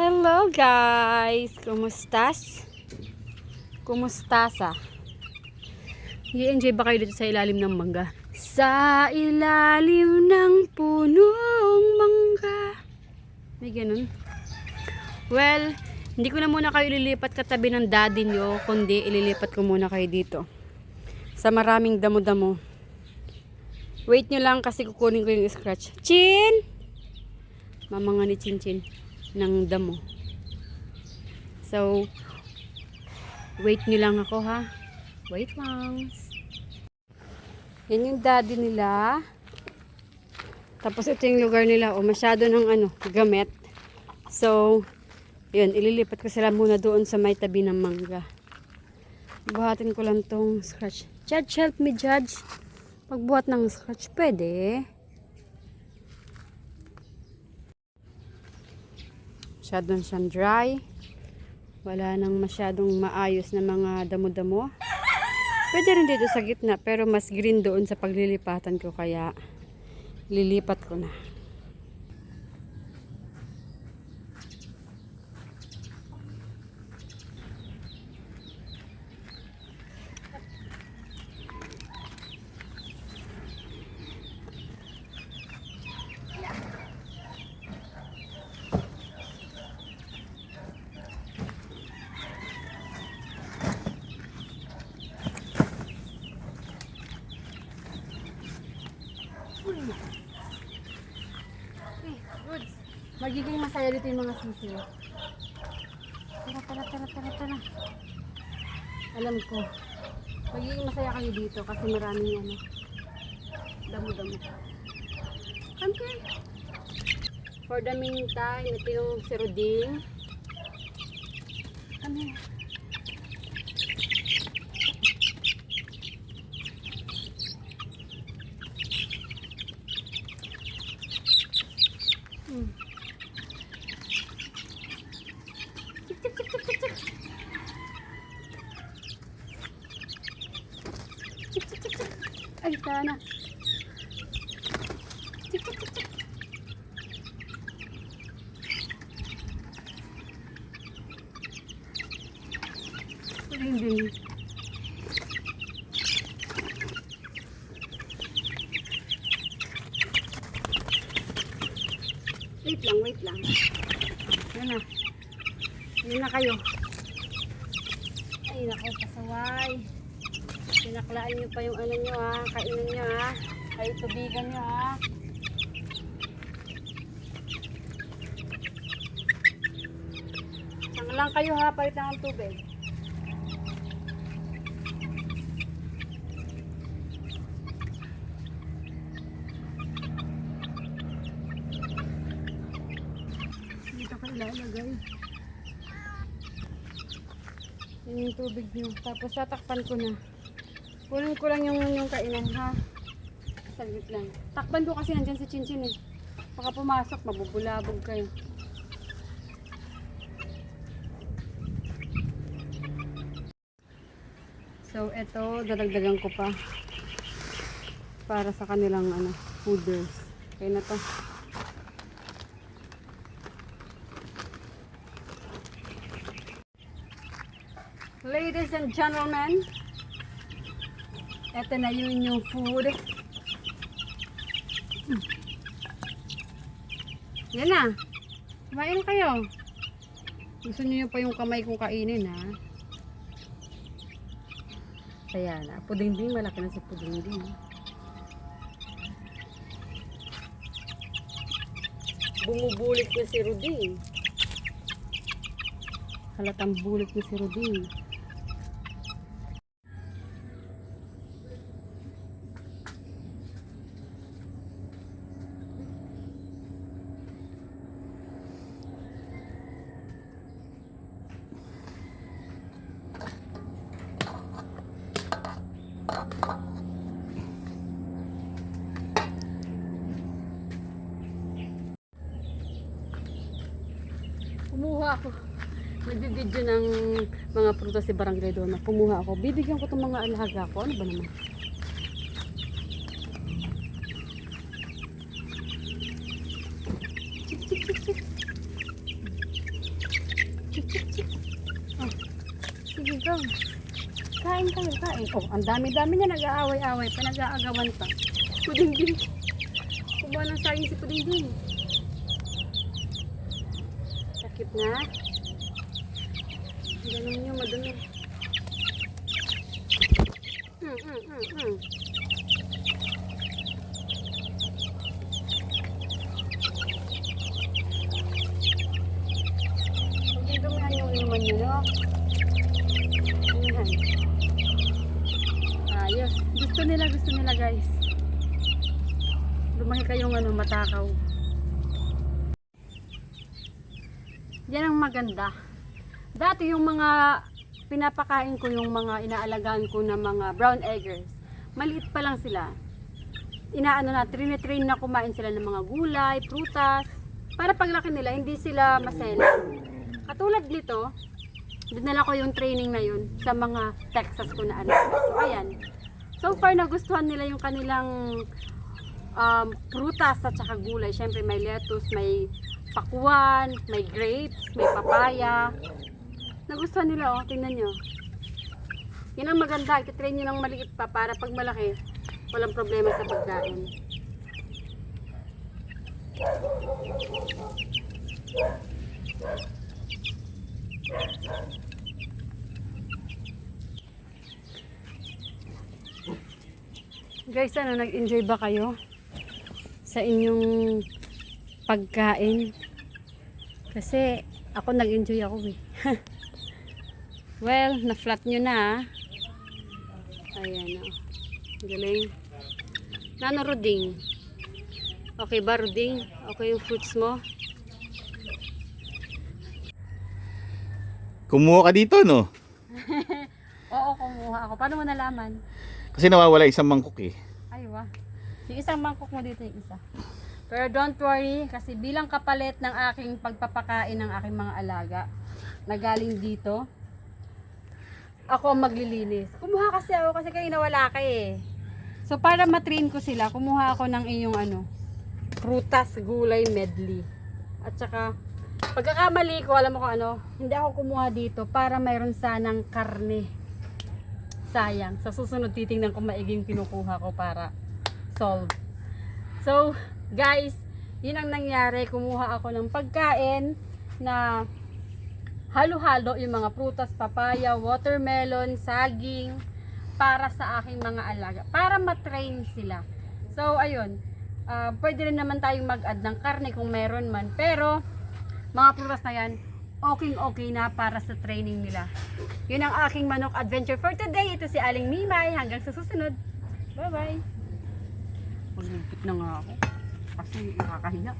Hello guys! Kumustas? Kumustasa? I-enjoy ba kayo dito sa ilalim ng mangga? Sa ilalim ng punong mangga. May ganun. Well, hindi ko na muna kayo ililipat katabi ng daddy nyo, kundi ililipat ko muna kayo dito. Sa maraming damo-damo. Wait nyo lang kasi kukunin ko yung scratch. Chin! Mamanga ni Chin Chin ng damo. So, wait nyo lang ako ha. Wait lang. Yan yung daddy nila. Tapos ito yung lugar nila. O masyado ng ano, gamit. So, yun, ililipat ko sila muna doon sa may tabi ng mangga. Buhatin ko lang tong scratch. Judge, help me, Judge. Pagbuhat ng scratch, pwede. Masyadong siyang dry. Wala nang masyadong maayos na mga damo-damo. Pwede rin dito sa gitna, pero mas green doon sa paglilipatan ko, kaya lilipat ko na. Eh, goods. Magiging masaya dito yung mga sisiw. Tara, tara, tara, tara, tara. Alam ko. Magiging masaya kayo dito kasi maraming ano. Damo-damo. Come here. For the meantime, ito yung si Roding. Come here. Hmm. Ay, sana. Hindi. Wait lang, wait lang. Yan na. Yan na kayo. Ay, nako, pasaway. Pinaklaan nyo pa yung ano nyo ha. Kainan nyo ha. Ay, tubigan nyo ha. Saan lang kayo ha, palit lang ang tubig. Dito ka ilalagay. Yung tubig nyo. Tapos tatakpan ko na. Kunin ko lang yung, yung kainan ha. Saglit lang. Takpan ko kasi nandyan si Chinchin eh. Baka pumasok, mabubulabog kayo. So, eto, dadagdagan ko pa. Para sa kanilang ano, fooders. Kaya na to. Ladies and gentlemen, eto na yun yung food. Hmm. Yan na. Kumain kayo. Gusto niyo pa yung kamay kong kainin ha. Kaya na. Puding-ding. Malaki na si puding-ding. Bumubulik na si Rudy. Halatang bulik na si Rudy. Kumuha ako. Nagbibidyo ng mga prutas si Barangay Dona. Kumuha ako. Bibigyan ko itong mga alaga ko. Ano ba naman? Oh. Sige, go. Kain kayo, kain. Oh, ang dami-dami niya nag-aaway-aaway pa, nag-aagawan pa. Puding din. Kumuha ng saging si Puding din. Sakit na. Ganun nyo, madumi. Hmm, hmm. Huwag yung dumihan yung inuman nyo, no? Dumihan. Ayos. Gusto nila, gusto nila guys. Lumaki kayong ano, matakaw. Yan ang maganda. Dati yung mga pinapakain ko yung mga inaalagaan ko na mga brown eggers. Maliit pa lang sila. Inaano na, train na kumain sila ng mga gulay, prutas. Para paglaki nila, hindi sila masela. Katulad nito, dinala ko yung training na yun sa mga Texas ko na anak. So, ayan. So far, nagustuhan nila yung kanilang um, prutas at saka gulay. Siyempre, may lettuce, may pakwan, may grapes, may papaya. Nagustuhan nila, oh. Tingnan nyo. Yan ang maganda. Ititrain nyo ng maliit pa para pag malaki, walang problema sa pagkain. Guys, ano, nag-enjoy ba kayo sa inyong pagkain? Kasi ako nag-enjoy ako eh. well, na-flat nyo na ah. Ayan o. Galing. Nano, Ruding? Okay ba, Ruding? Okay yung fruits mo? Kumuha ka dito, no? Oo, kumuha ako. Paano mo nalaman? Kasi nawawala isang mangkok eh. Ay, wah. Yung isang mangkok mo dito yung isa. Pero don't worry, kasi bilang kapalit ng aking pagpapakain ng aking mga alaga na galing dito, ako ang maglilinis. Kumuha kasi ako kasi kayo nawala ka eh. So para matrain ko sila, kumuha ako ng iyong ano, prutas, gulay, medley. At saka, pagkakamali ko, alam mo kung ano, hindi ako kumuha dito para mayroon sanang karne. Sayang. Sa susunod titingnan ko maiging kinukuha ko para solve. So, guys, yun ang nangyari. Kumuha ako ng pagkain na halo-halo yung mga prutas, papaya, watermelon, saging para sa aking mga alaga. Para matrain sila. So, ayun. ah, pwede rin naman tayong mag-add ng karne kung meron man. Pero, mga prutas na yan, okay okay na para sa training nila. Yun ang aking manok adventure for today. Ito si Aling Mimay. Hanggang sa susunod. Bye-bye. Maglipit na nga ako. Kasi nakakahiya.